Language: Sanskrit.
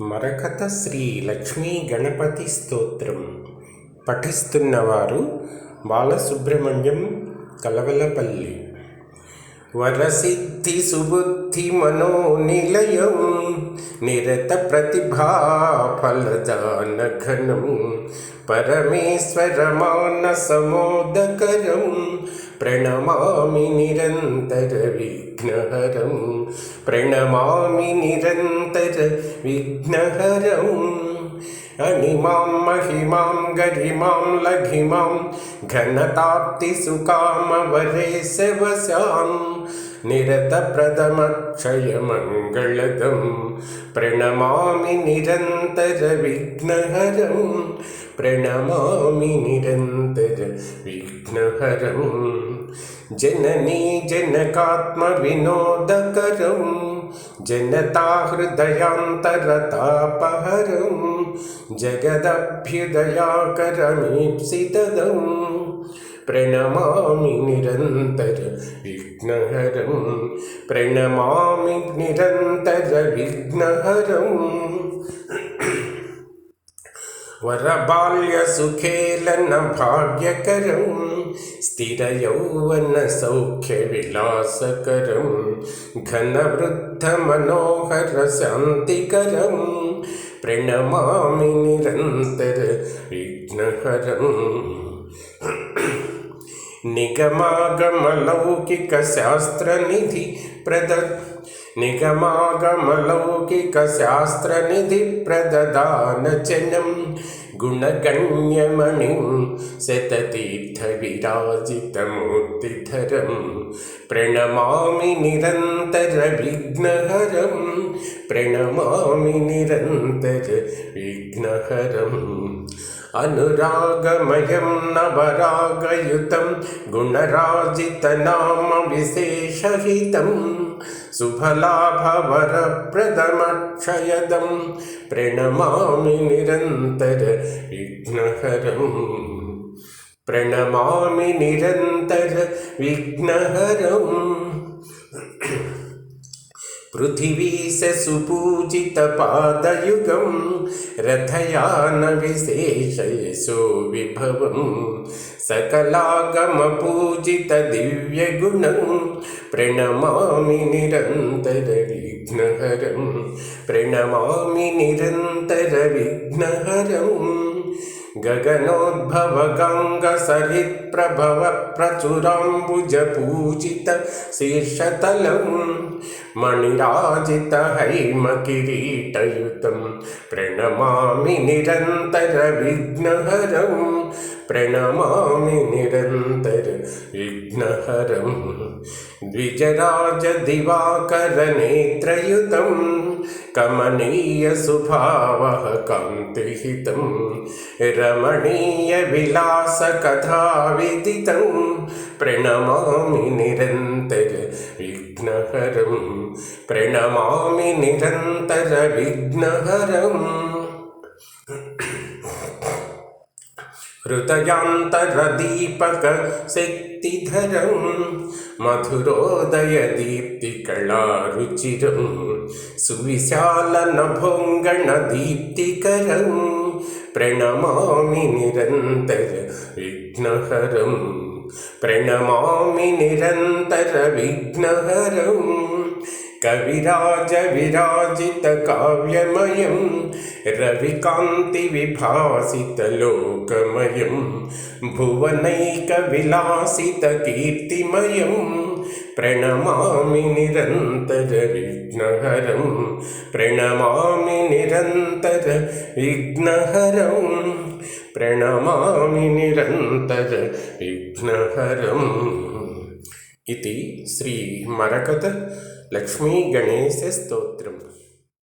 మరకత శ్రీ లక్ష్మీ గణపతి స్తోత్రం. పఠిస్తున్నవారు బాలసుబ్రహ్మణ్యం కలవలపల్లి. వరసిద్ధి बुद्धि सुबुद्धिमनोनिलयं निरतप्रतिभाफलदानघनं परमेश्वरमानसमोदकरं प्रणमामि निरन्तरविघ्नहरं प्रणमामि निरन्तरविघ्नहरम् अणिमां महिमां गरिमां लघिमां घनताप्तिसुकामवरे शवसाम् निरतप्रथमक्षयमङ्गलदं प्रणमामि निरन्तरविघ्नहरं प्रणमामि निरन्तरविघ्नहरं। जननी जनकात्मविनोदकरं जनताहृदयान्तरतापहरं जगदभ्युदयाकरमीप्सितदम् प्रणमामि निरन्तरविघ्नहरं प्रणमामि निरन्तरविघ्नहरम् वरबाल्यसुखेलनभाग्यकरं स्थिरयौवनसौख्यविलासकरं घनवृद्धमनोहरशान्तिकरं प्रणमामि నిగమాగమలౌకిక శాస్త్రనిధి ప్రద నిగమాగమలౌకిక శాస్త్రనిధి ప్రదదానచనం గుణగణ్యమణిం శతతీర్థవిరాజితమూర్తిధరం ప్రణమామి నిరంతర విఘ్నహరం ప్రణమామి నిరంతర విఘ్నహరం अनुरागमयं नवरागयुतं गुणराजितनामविशेषहितं शुभलाभवरप्रदमक्षयदं प्रणमामि निरन्तरविघ्नहरम् प्रणमामि निरन्तरविघ्नहरम् पृथिवीशसुपूजितपादयुगं रथयानविशेषयशो विभवं सकलागमपूजितदिव्यगुणं प्रणमामि निरन्तरविघ्नहरं प्रणमामि निरन्तरविघ्नहरम् गगनोद्भवगङ्गसरित्प्रभवप्रचुराम्बुजपूजितशीर्षतलं मणिराजितहैमकिरीटयुतं प्रणमामि निरन्तरविघ्नहरं प्रणमामि निरन्तरविघ्नहरं द्विजराजदिवाकरनेत्रयुतं कमनीयसुभावः कान्तिहितं रमणीयविलासकथाविदितं प्रणमामि निरन्तरविघ्नहरं प्रणमामि निरन्तरविघ्नहरम् हृदयान्तरदीपकशक्तिधरं मधुरोदयदीप्तिकलारुचिरं सुविशालनभोङ्गणदीप्तिकरं प्रणमामि निरन्तरविघ्नहरं प्रणमामि निरन्तरविघ्नहरम् कविराजविराजितकाव्यमयं रविकान्तिविभासितलोकमयं भुवनैकविलासितकीर्तिमयं प्रणमामि निरन्तरविघ्नहरं प्रणमामि निरन्तरविघ्नहरं प्रणमामि निरन्तरविघ्नहरम् ఇది శ్రీ మరకత లక్ష్మీ గణేశ స్తోత్రం